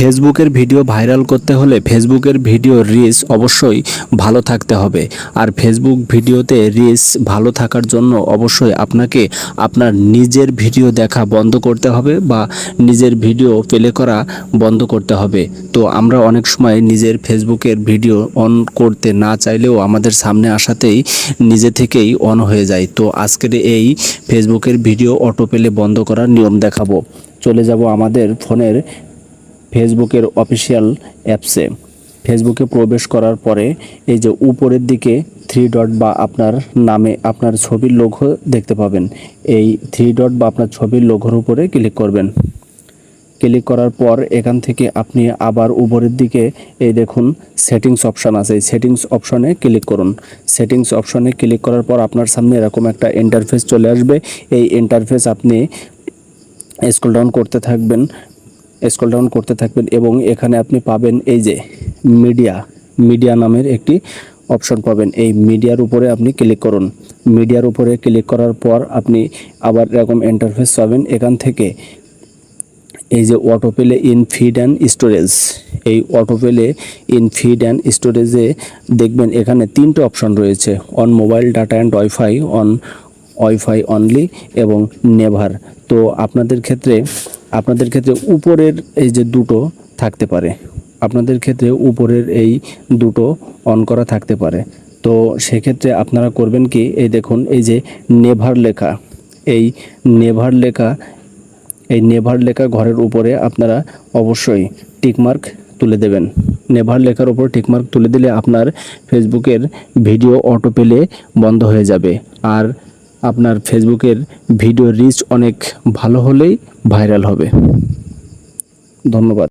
ফেসবুকের video viral করতে হলে ফেসবুকের ভিডিও রিচ অবশ্যই ভালো থাকতে হবে। আর ফেসবুক ভিডিওতে রিচ ভালো থাকার জন্য অবশ্যই আপনাকে আপনার নিজের ভিডিও দেখা বন্ধ করতে হবে বা নিজের ভিডিও প্লে করা বন্ধ করতে হবে। তো আমরা অনেক সময় নিজের ফেসবুকের ভিডিও অন করতে না চাইলেও আমাদের সামনে আসাতেই নিজে থেকেই অন হয়ে যায়। তো আজকের এই ফেসবুকের ভিডিও অটো পেলে বন্ধ করার নিয়ম দেখাবো। চলে যাব আমাদের ফোনের ফেসবুকের অফিসিয়াল অ্যাপসে। ফেসবুকে প্রবেশ করার পরে এই যে উপরের দিকে থ্রি ডট বা আপনার নামে আপনার ছবির লোগো দেখতে পাবেন। এই থ্রি ডট বা আপনার ছবির লোগোর উপরে ক্লিক করবেন। ক্লিক করার পর এখান থেকে আপনি আবার উপরের দিকে এই দেখুন সেটিংস অপশান আছে। সেটিংস অপশনে ক্লিক করুন। সেটিংস অপশনে ক্লিক করার পর আপনার সামনে এরকম একটা ইন্টারফেস চলে আসবে। এই ইন্টারফেস আপনি স্ক্রল ডাউন করতে থাকবেন। স্ক্রল ডাউন করতে থাকবেন এবং এখানে আপনি পাবেন এই যে মিডিয়া মিডিয়া নামের একটি অপশন পাবেন। এই মিডিয়ার উপরে আপনি ক্লিক করুন। মিডিয়ার উপরে ক্লিক করার পর আপনি আবার এরকম ইন্টারফেস পাবেন। এখান থেকে এই যে autoplay in feed and storage এই অটোপেলে ইন ফিড অ্যান্ড স্টোরেজে দেখবেন এখানে তিনটে অপশন রয়েছে। On mobile data and wifi on wifi only এবং নেভার তো আপনাদের ক্ষেত্রে আপনাদের ক্ষেত্রে উপরের এই যে দুটো থাকতে পারে, আপনাদের ক্ষেত্রে উপরের এই দুটো অন করা থাকতে পারে। তো সেক্ষেত্রে আপনারা করবেন কি, এই দেখুন, এই যে নেভার লেখা, এই নেভার লেখা, এই নেভার লেখা ঘরের উপরে আপনারা অবশ্যই টিকমার্ক তুলে দেবেন। নেভার লেখার উপর টিকমার্ক তুলে দিলে আপনার ফেসবুকের ভিডিও অটো পেলে বন্ধ হয়ে যাবে। আর আপনার ফেসবুকের ভিডিও রিচ অনেক ভালো হলেই ভাইরাল হবে। ধন্যবাদ।